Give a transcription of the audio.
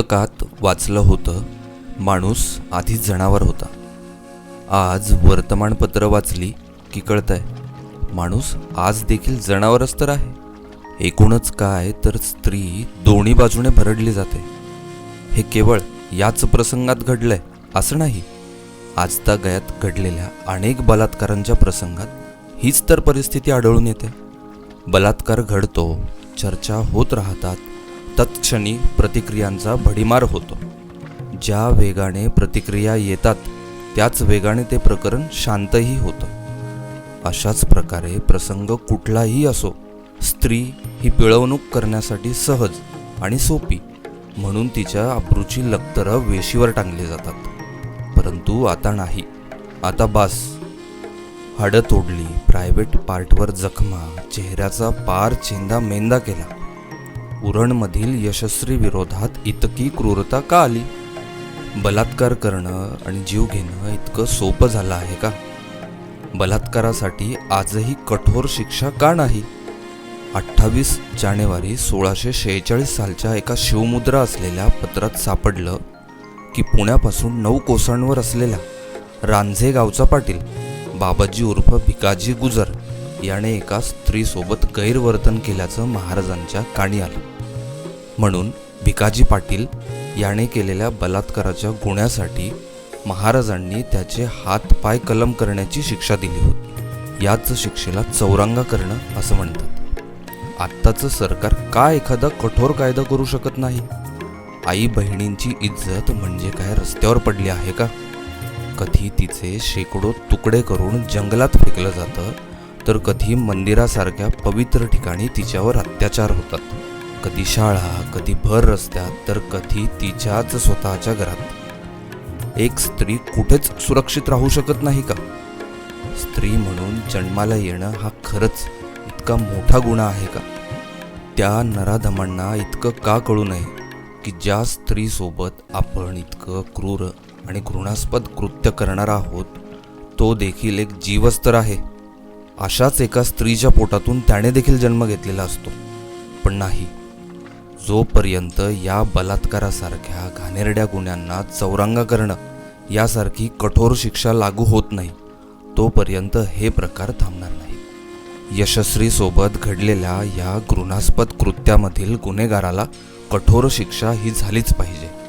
पुस्तकात वाचलं होतं माणूस आधीच जनावर होता. आज वर्तमानपत्र वाचली की कळतंय माणूस आज देखील जनावरच तर आहे. एकूणच काय तर स्त्री दोन्ही बाजूने भरडली जाते. हे केवळ याच प्रसंगात घडलंय असं नाही. आजतागयात घडलेल्या अनेक बलात्कारांच्या प्रसंगात हीच तर परिस्थिती आढळून येते. बलात्कार घडतो चर्चा होत राहतात तत्क्षणी प्रतिक्रियांचा भडीमार होतो. ज्या वेगाने प्रतिक्रिया येतात त्याच वेगाने ते प्रकरण शांतही होतं. अशाच प्रकारे प्रसंग कुठलाही असो स्त्री ही पिळवणूक करण्यासाठी सहज आणि सोपी म्हणून तिच्या अब्रूची लक्तरं वेशीवर टांगली जातात. परंतु आता नाही. आता बास. हाडं तोडली प्रायव्हेट पार्टवर जखमा चेहऱ्याचा पार चेंदा मेंदा केला. उरणमधील यशस्वी विरोधात इतकी क्रूरता का आली? बलात्कार करणं आणि जीव घेणं इतकं सोपं झालं आहे का? बलात्कारासाठी आजही कठोर शिक्षा का नाही? अठ्ठावीस जानेवारी सोळाशे शेहेचाळीस सालच्या एका शिवमुद्रा असलेल्या पत्रात सापडलं की पुण्यापासून नऊ कोसांवर असलेला रांझे गावचा पाटील बाबाजी उर्फ भिकाजी गुजर याने एका स्त्रीसोबत गैरवर्तन केल्याचं महाराजांच्या काणी आलं. म्हणून भिकाजी पाटील याने केलेल्या बलात्काराच्या गुन्ह्यासाठी महाराजांनी त्याचे हात पाय कलम करण्याची शिक्षा दिली होती. याच शिक्षेला चौरंगा करणं असं म्हणतात. आत्ताचं सरकार का एखादा कठोर कायदा करू शकत नाही? आई बहिणींची इज्जत म्हणजे काय? रस्त्यावर पडली आहे का? कधी तिचे शेकडो तुकडे करून जंगलात फेकलं जातं? तर कधी मंदिरासारख्या पवित्र ठिकाणी तिच्यावर अत्याचार होतात. कधी शाळा कधी भर रस्त्यात तर कधी तिच्याच स्वतःच्या घरात. एक स्त्री कुठेच सुरक्षित राहू शकत नाही का? स्त्री म्हणून जन्माला येणं हा खरंच इतका मोठा गुन्हा आहे का? त्या नराधमांना इतकं का कळू नये की ज्या स्त्रीसोबत आपण इतकं क्रूर आणि घृणास्पद कृत्य करणार आहोत तो देखील एक जीवस्तर आहे? अशाच एका स्त्रीच्या पोटातून त्याने देखील जन्म घेतलेला असतो. पण नाही. जोपर्यंत या बलात्कारासारख्या घाणेरड्या गुन्ह्यांना चौरंगा करणं यासारखी कठोर शिक्षा लागू होत नाही तोपर्यंत हे प्रकार थांबणार नाही. यशस्वीसोबत घडलेल्या या घृणास्पद कृत्यामधील गुन्हेगाराला कठोर शिक्षा ही झालीच पाहिजे.